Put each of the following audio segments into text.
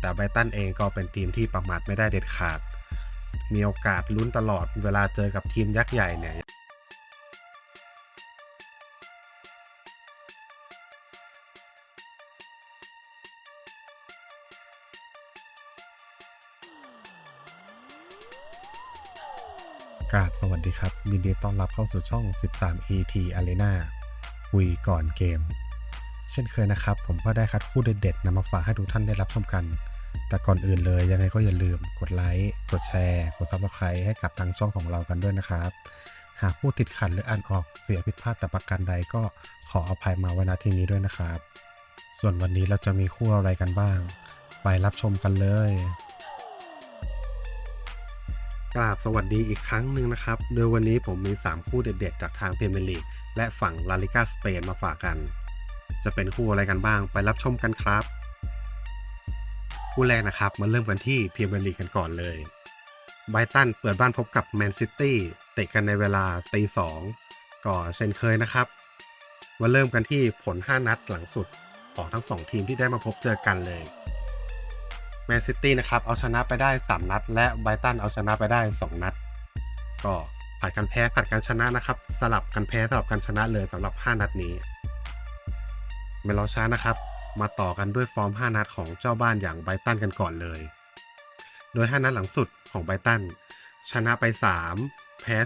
แต่ไบตันเองก็เป็นทีมที่ประมาทไม่ได้เด็ดขาด มีโอกาสลุ้นตลอดเวลาเจอกับทีมยักษ์ใหญ่เนี่ยกราบสวัสดีครับ ยินดีต้อนรับเข้าสู่ช่อง 13 ET Arena คุยก่อนเกม เช่นเคยนะครับ ผมก็ได้คัดคู่เด็ดๆนำมาฝากให้ทุกท่านได้รับชมกัน แต่ก่อนอื่นเลยยังไงก็อย่าลืมกดไลค์ กดแชร์ กด Subscribe ให้กับทางช่องของเรากันด้วยนะครับ หากผู้ติดขัดหรืออ่านออกเสียผิดพลาดแต่ประการใดก็ขออภัยมาไว้ณที่นี้ด้วยนะครับ ส่วนวันนี้เราจะมีคู่อะไรกันบ้าง ไปรับชมกันเลยกราบสวัสดีอีกครั้งหนึ่งนะครับ โดยวันนี้ผมมี 3 คู่เด็ดๆ จากทางเพรเมียร์ลีกและฝั่งลาลิกาสเปนมาฝากกัน จะเป็นคู่อะไรกันบ้างไปรับชมกันครับ คู่แรกนะครับมาเริ่มกันที่เมียร์ลีกันก่อนเลยไบรตันเปิดบ้านพบกับแมนซิตี้เตะกันในเวลาตีสองก็เช่นเคยนะครับ มาเริ่มกันที่ผล 5 นัดหลังสุดของทั้ง 2 ทีมที่ได้มาพบเจอกันเลยแมนซิตี้นะครับเอาชนะไปได้ 3 นัด และไบรตันเอาชนะไปได้ 2 นัด ก็ผัดกันแพ้ผัดกันชนะนะครับ สลับกันแพ้สลับกันชนะเลยสำหรับ 5 นัดนี้ ไม่รอช้านะครับ มาต่อกันด้วยฟอร์ม 5 นัดของเจ้าบ้านอย่างไบรตันกันก่อนเลย โดย 5 นัดหลังสุดของไบรตัน ชนะไป 3 แพ้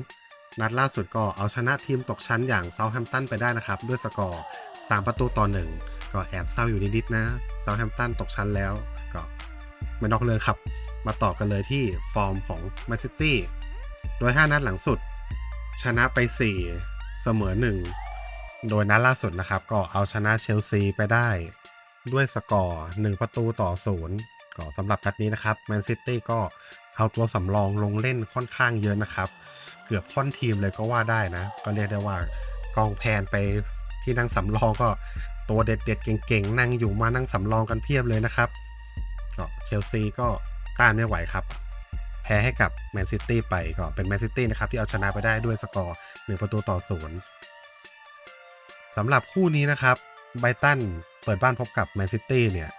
2 นัดล่าสุดก็เอาชนะทีมตกชั้นอย่างเซาท์แฮมตันไปได้นะครับ ด้วยสกอร์ 3 ประตูต่อ 1 ก็แอบเศร้าอยู่นิดๆนะเซาท์แฮมตันตกชั้นแล้ว ก็ไม่นอกเรื่องครับ มาต่อกันเลยที่ฟอร์มของแมนซิตี้ โดย 5 นัดหลังสุด ชนะไป 4 เสมอ 1 โดยนัดล่าสุดนะครับก็เอาชนะเชลซีไปได้ด้วยสกอร์ 1 ประตูต่อ 0 ก็สำหรับนัดนี้นะครับแมนซิตี้ก็เอาตัวสำรองลงเล่นค่อนข้างเยอะนะครับ เกือบค่อนทีมเลยก็ว่าได้นะ ก็เรียกได้ว่ากองแพนไปที่นั่งสำรองก็ตัวเด็ดๆ เก่งๆ นั่งอยู่มานั่งสำรองกันเพียบเลยนะครับก็เชลซีก็ต้านไม่ไหวครับ แพ้ให้กับแมนซิตี้ไปก็เป็นแมนซิตี้นะครับที่เอาชนะไปได้ด้วยสกอร์ 1 ประตูต่อศูนย์ สำหรับคู่นี้นะครับไบรตันเปิดบ้านพบกับแมนซิตี้เนี่ย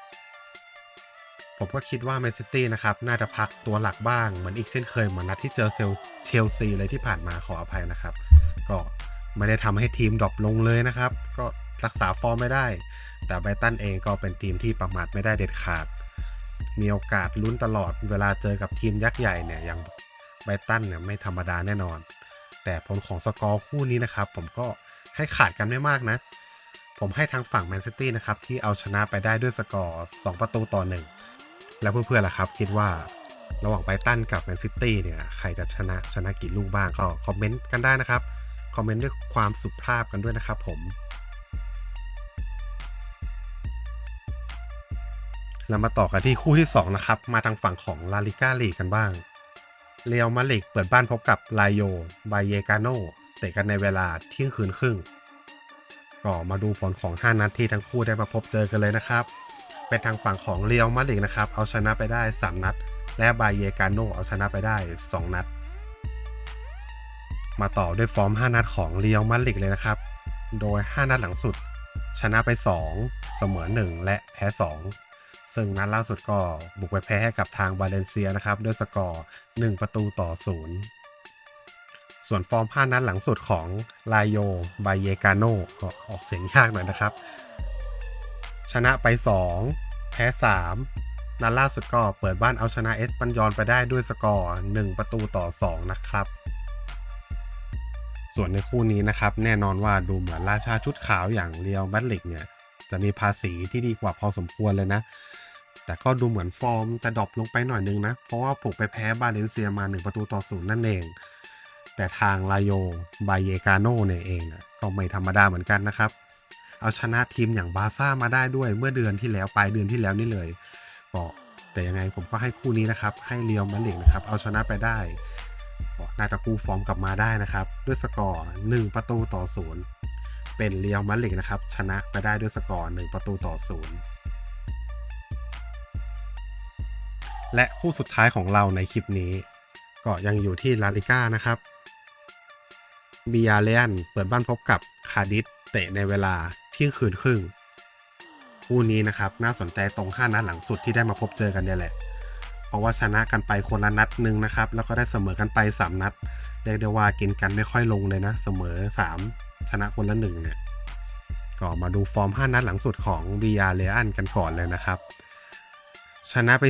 ผมก็คิดว่าแมนซิตี้นะครับ น่าจะพักตัวหลักบ้าง เหมือนอีกเช่นเคยเหมือนนัดที่เจอเซลเชลซีเลยที่ผ่านมาขออภัยนะครับ ก็ไม่ได้ทำให้ทีมดรอปลงเลยนะครับ ก็รักษาฟอร์มไม่ได้ แต่ไบรตันเองก็เป็นทีมที่ประมาทไม่ได้เด็ดขาด มีโอกาสลุ้นตลอดเวลาเจอกับทีมยักษ์ใหญ่เนี่ยอย่างไบรตันเนี่ยไม่ธรรมดาแน่นอน แต่ผลของสกอร์คู่นี้นะครับ ผมก็ ให้ขาดกันไม่มากนะ ผมให้ทางฝั่งแมนซิตี้นะครับ ที่เอาชนะไปได้ด้วยสกอร์ 2 ประตูต่อ 1 แล้วเพื่อนๆล่ะครับ คิดว่าระหว่างไบตันกับแมนซิตี้เนี่ย ใครจะชนะชนะกี่ลูกบ้างก็คอมเมนต์กันได้นะครับ คอมเมนต์ด้วยความสุภาพกันด้วยนะครับผมเรามาต่อกันที่คู่ที่ 2 นะครับ มาทางฝั่งของลาลิก้าลีกกันบ้าง เรียวมาลิกเปิดบ้านพบกับไลโยบายเยกาโน เตะกันในเวลาเที่ยงคืนครึ่งก็มาดูผลของ 5 นัดที่ทั้งคู่ได้มาพบเจอกันเลยนะครับ เป็นทางฝั่งของเรียวมาลิกนะครับ เอาชนะไปได้ 3 นัด และบายเยกาโนเอาชนะไปได้ 2 นัด มาต่อด้วยฟอร์ม 5 นัดของเรียวมาลิกเลยนะครับ โดย 5 นัดหลังสุด ชนะไป 2 เสมอ 1 และแพ้ 2 ซึ่งนัดล่าสุดก็บุกไปแพ้ให้กับทางบาเลนเซียนะครับด้วยสกอร์ 1 ประตูต่อ 0 ส่วนฟอร์ม5นัดหลังสุดของลายโยบายเยกาโนก็ออกเสียงยากหน่อยนะครับ ชนะไป 2 แพ้ 3 นัดล่าสุดก็เปิดบ้านเอาชนะเอสปันยอนไปได้ด้วยสกอร์ 1 ประตูต่อ 2 นะครับ ส่วนในคู่นี้นะครับ แน่นอนว่าดูเหมือนราชาชุดขาวอย่างเรียวบัตลิกเนี่ยจะมีภาษีที่ดีกว่าพอสมควรเลยนะ แต่ก็ดูเหมือนฟอร์มจะดรอปลงไปหน่อยนึงนะ เพราะว่าผูกไปแพ้บาเลนเซียมา 1 ประตูต่อศูนย์นั่นเอง แต่ทางลาโยบายเยกาโนเนี่ยเองนะก็ไม่ธรรมดาเหมือนกันนะครับ เอาชนะทีมอย่างบาซ่ามาได้ด้วยเมื่อเดือนที่แล้วปลายเดือนที่แล้วนี่เลยก็แต่ยังไงผมก็ให้คู่นี้นะครับ ให้เรียวมาลิกนะครับ เอาชนะไปได้ก็น่าจะกู้ฟอร์มกลับมาได้นะครับ ด้วยสกอร์ 1 ประตูต่อศูนย์เป็นเรียวมาดริดนะครับ ชนะไปได้ด้วยสกอร์ 1 ประตูต่อศูนย์และคู่สุดท้ายของเราในคลิปนี้ ก็ยังอยู่ที่ลาลิก้านะครับ บียาเลียนเปิดบ้านพบกับคาดิสเตะในเวลาเที่ยงคืนครึ่ง คู่นี้นะครับน่าสนใจตรง 5 นัดหลังสุดที่ได้มาพบเจอกันเนี่ยแหละ เพราะว่าชนะกันไปคนละนัดหนึ่งนะครับ แล้วก็ได้เสมอกันไป 3 นัด เรียกได้ว่ากินกันไม่ค่อยลงเลยนะ เสมอ 3 ชนะคนละหนึ่งเนี่ยก็มาดูฟอร์ม 5 นัดหลังสุดของบียาเลอันกันก่อนเลยนะครับ ชนะไป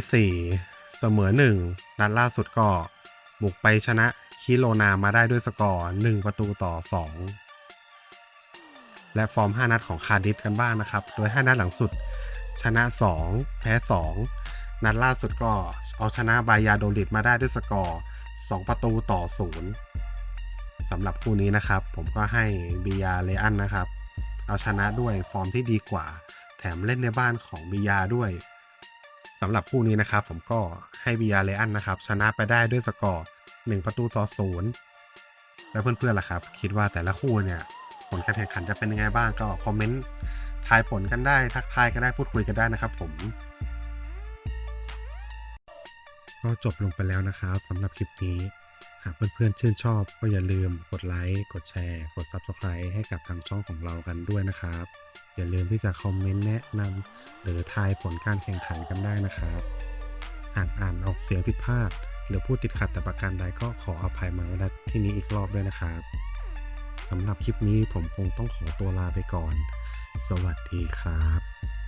4 เสมอ 1 นัดล่าสุดก็บุกไปชนะ คิโลนามาได้ด้วยสกอร์ 1 ประตูต่อ 2 และฟอร์ม 5 นัดของคาร์ดิฟกันบ้างนะครับ โดย 5 นัดหลังสุดชนะ 2 แพ้ 2 นัดล่าสุดก็เอาชนะบายาโดลิดมาได้ด้วยสกอร์ 2 ประตูต่อ 0สำหรับคู่นี้นะครับ ผมก็ให้บียาเลอันนะครับ เอาชนะด้วยฟอร์มที่ดีกว่า แถมเล่นในบ้านของบียาด้วยสำหรับคู่นี้นะครับ ผมก็ให้บียาเลอันนะครับ ชนะไปได้ด้วยสกอร์ 1 ประตูต่อ0แล้วเพื่อนๆล่ะครับ คิดว่าแต่ละคู่เนี่ย ผลการแข่งขันจะเป็นยังไงบ้างก็คอมเมนต์ทายผลกันได้ทักทายกันได้พูดคุยกันได้นะครับ ผม ก็จบลงไปแล้วนะครับสำหรับคลิปนี้หากเพื่อนๆชื่นชอบก็อย่าลืมกดไลค์กดแชร์กด Subscribe ให้กับทางช่องของเรากันด้วยนะครับ อย่าลืมที่จะคอมเมนต์แนะนำหรือทายผลการแข่งขันกันได้นะครับหากอ่านออกเสียงผิดพลาด หรือพูดติดขัดแต่ประการใดก็ขออภัยมาณที่นี้อีกรอบด้วยนะครับสำหรับคลิปนี้ผมคงต้องขอตัวลาไปก่อน สวัสดีครับ